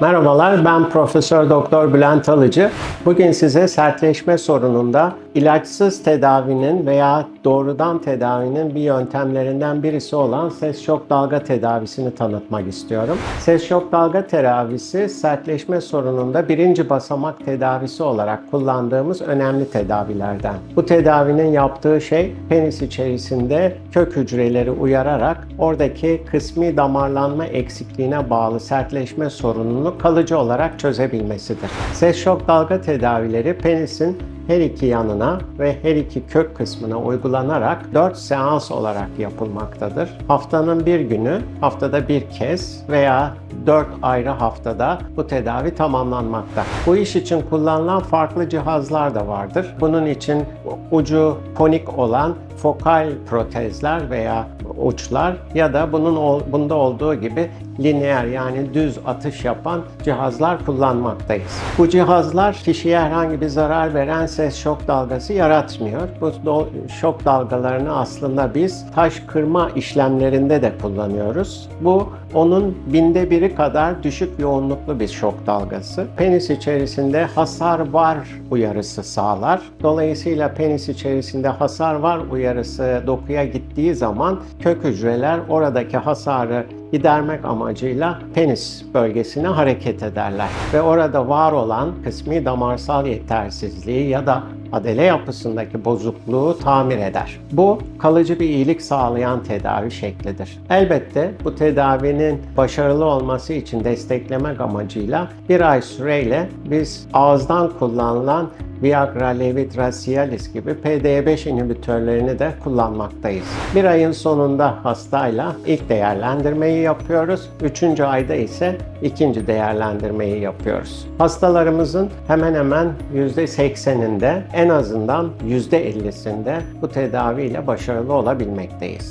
Merhabalar, ben Profesör Doktor Bülent Alıcı. Bugün size sertleşme sorununda ilaçsız tedavinin veya doğrudan tedavinin bir yöntemlerinden birisi olan ses şok dalga tedavisini tanıtmak istiyorum. Ses şok dalga tedavisi sertleşme sorununda birinci basamak tedavisi olarak kullandığımız önemli tedavilerden. Bu tedavinin yaptığı şey penis içerisinde kök hücreleri uyararak oradaki kısmi damarlanma eksikliğine bağlı sertleşme sorununu kalıcı olarak çözebilmesidir. Ses şok dalga tedavileri penisin her iki yanına ve her iki kök kısmına uygulanarak 4 seans olarak yapılmaktadır. Haftanın bir günü, haftada bir kez veya 4 ayrı haftada bu tedavi tamamlanmakta. Bu iş için kullanılan farklı cihazlar da vardır. Bunun için ucu konik olan fokal protezler veya uçlar ya da bunun bunda olduğu gibi lineer yani düz atış yapan cihazlar kullanmaktayız. Bu cihazlar kişiye herhangi bir zarar veren ses şok dalgası yaratmıyor. Bu şok dalgalarını aslında biz taş kırma işlemlerinde de kullanıyoruz. Bu onun binde biri kadar düşük yoğunluklu bir şok dalgası. Penis içerisinde hasar var uyarısı sağlar. Dolayısıyla penis içerisinde hasar var uyarısı dokuya gittiği zaman kök hücreler oradaki hasarı gidermek amacıyla penis bölgesine hareket ederler ve orada var olan kısmi damarsal yetersizliği ya da adele yapısındaki bozukluğu tamir eder. Bu kalıcı bir iyilik sağlayan tedavi şeklidir. Elbette bu tedavinin başarılı olması için desteklemek amacıyla bir ay süreyle biz ağızdan kullanılan Viagra, Levetiracialis gibi PD5 inhibitörlerini de kullanmaktayız. Bir ayın sonunda hastayla ilk değerlendirmeyi yapıyoruz. Üçüncü ayda ise ikinci değerlendirmeyi yapıyoruz. Hastalarımızın hemen hemen %80'inde en azından %50'sinde bu tedaviyle başarılı olabilmekteyiz.